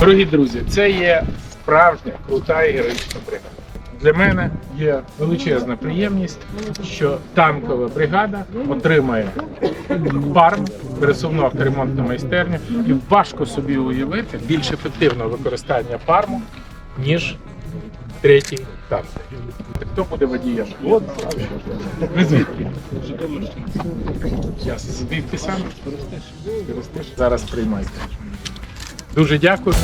Дорогі друзі, це є справжня крута героїчна бригада. Для мене є величезна приємність, що танкова бригада отримає парм, пересувну авторемонтну майстерню, і важко собі уявити більш ефективне використання парму, ніж третій танк. Хто буде водієм? От, ви звідки? Я звідки сам? Зараз приймайте. Дуже дякую.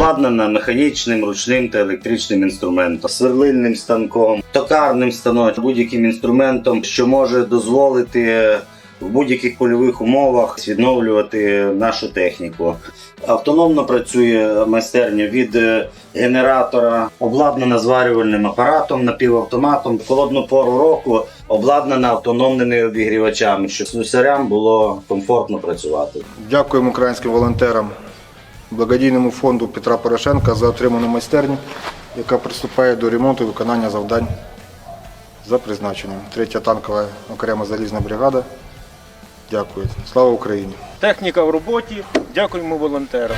Обладнана механічним, ручним та електричним інструментом, сверлильним станком, токарним станочком, будь-яким інструментом, що може дозволити в будь-яких польових умовах відновлювати нашу техніку. Автономно працює майстерня від е, генератора, обладнана зварювальним апаратом, напівавтоматом. В холодну пору року обладнана автономними обігрівачами, щоб слюсарям було комфортно працювати. Дякуємо українським волонтерам, благодійному фонду Петра Порошенка за отриману майстерню, яка приступає до ремонту і виконання завдань за призначенням. Третя танкова окрема залізна бригада. Дякую. Слава Україні! Техніка в роботі. Дякуємо волонтерам.